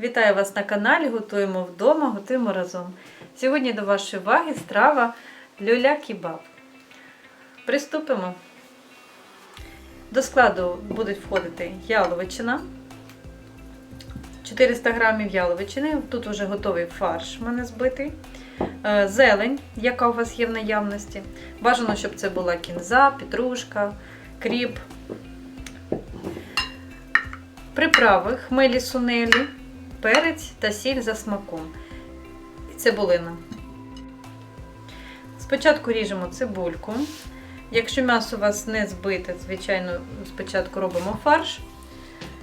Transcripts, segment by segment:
Вітаю вас на каналі Готуємо вдома, готуємо разом. Сьогодні до вашої уваги страва люля-кебаб. Приступимо. До складу будуть входити яловичина, 400 г яловичини, тут вже готовий фарш в мене збитий, е, зелень, яка у вас є в наявності. Бажано, щоб це була кінза, петрушка, кріп, приправи, хмелі сунелі, перець та сіль за смаком. І цибулина. Спочатку ріжемо цибульку. Якщо м'ясо у вас не збите, звичайно, спочатку робимо фарш.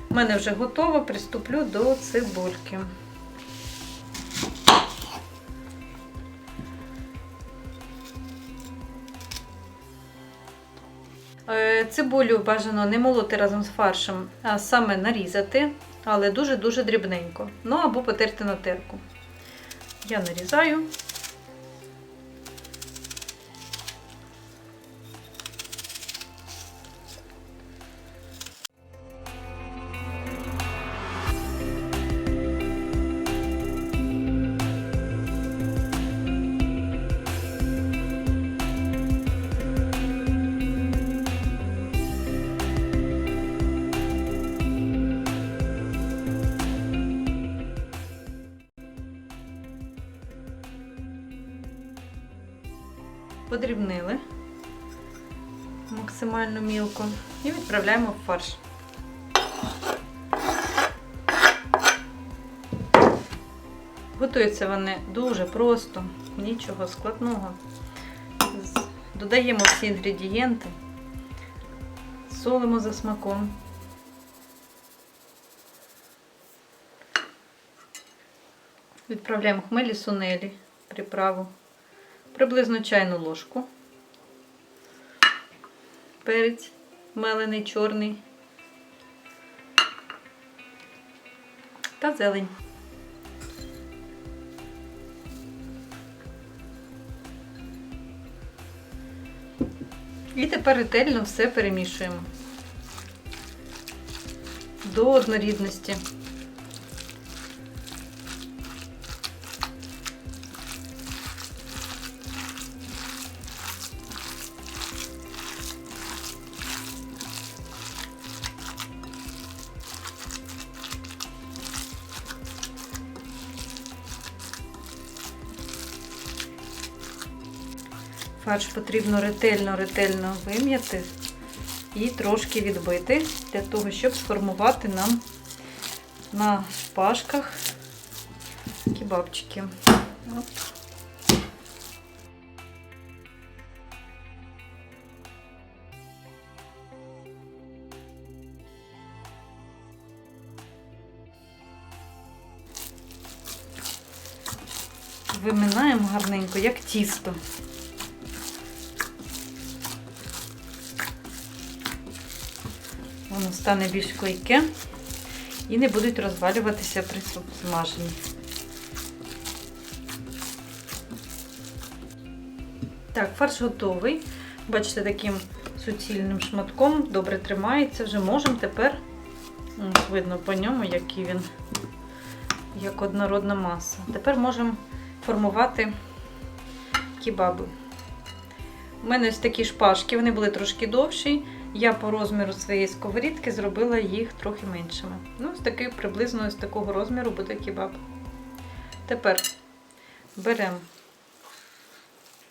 У мене вже готово, приступлю до цибульки. Цибулю бажано не молоти разом з фаршем, а саме нарізати, але дуже-дуже дрібненько. Ну або потерти на терку. Я нарізаю. Подрібнили максимально мілко і відправляємо в фарш. Готуються вони дуже просто, нічого складного. Додаємо всі інгредієнти, солимо за смаком. Відправляємо хмелі сунелі, приправу приблизно чайну ложку. Перець мелений, чорний та зелень. І тепер ретельно все перемішуємо до однорідності. Фарш потрібно ретельно-ретельно вим'яти і трошки відбити для того, щоб сформувати нам на шпажках кебабчики. Виминаємо гарненько, як тісто. Воно стане більш клейке і не будуть розвалюватися при смаженні. Так, фарш готовий. Бачите, таким суцільним шматком добре тримається. Вже можемо тепер, видно по ньому, який він, як однородна маса. Тепер можемо формувати кебаби. У мене ось такі шпажки, вони були трошки довші. Я по розміру своєї сковорідки зробила їх трохи меншими. Ну, ось такий приблизно ось такого розміру буде кебаб. Тепер беремо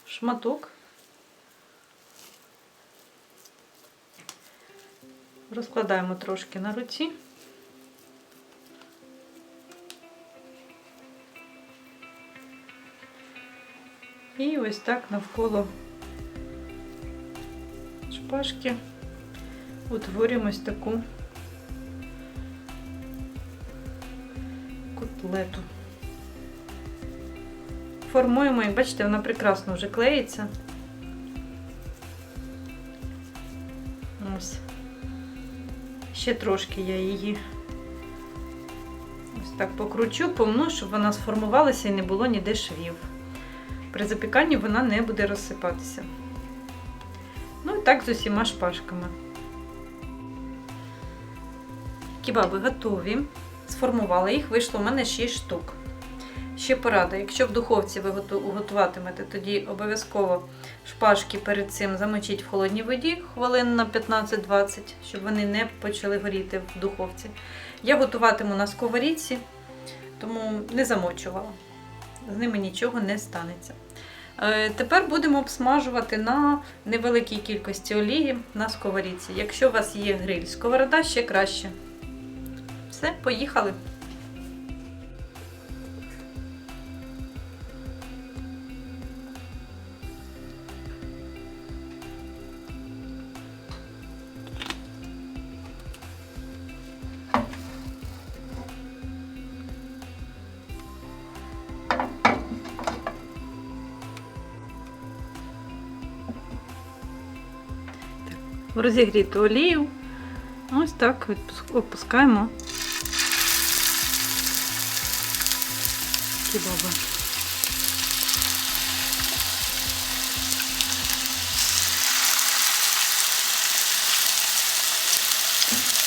шматок, розкладаємо трошки на руці. І ось так навколо шпажки утворюємо ось таку котлету. Формуємо, як бачите, вона прекрасно вже клеїться. Ось. Ще трошки я її ось так покручу, помну, щоб вона сформувалася і не було ніде швів. При запіканні вона не буде розсипатися. Ну і так з усіма шпажками. Кебаби готові. сформувала їх, вийшло в мене 6 штук. Ще порада, якщо в духовці ви готуватимете, тоді обов'язково шпажки перед цим замочіть в холодній воді хвилин на 15-20, щоб вони не почали горіти в духовці. Я готуватиму на сковорідці, тому не замочувала. З ними нічого не станеться. Е, Тепер будемо обсмажувати на невеликій кількості олії на сковорідці. Якщо у вас є гриль, сковорода ще краще. Все, поїхали. В розігріту олію. Ось так відпуск- опускаємо. Кібаба.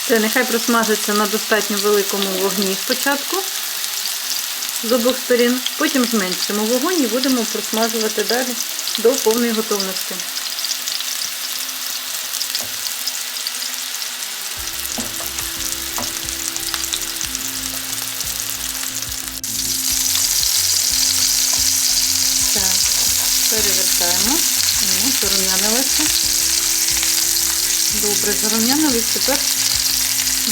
Це нехай просмажиться на достатньо великому вогні спочатку з обох сторін. Потім зменшимо вогонь і будемо просмажувати далі до повної готовності. Так, перевертаємо. О, зарум'янилося. Добре, зарум'янились. Тепер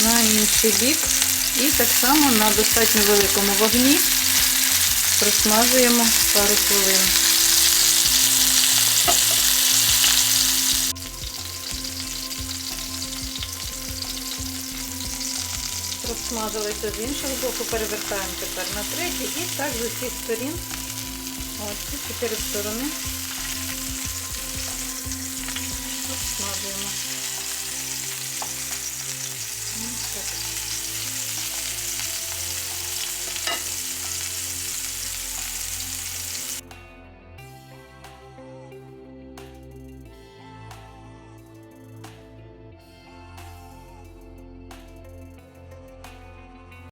на інший бік. І так само на достатньо великому вогні просмажуємо пару хвилин. Просмажилися з іншого боку, перевертаємо тепер на третій і так з усіх сторін. Ці чотири сторони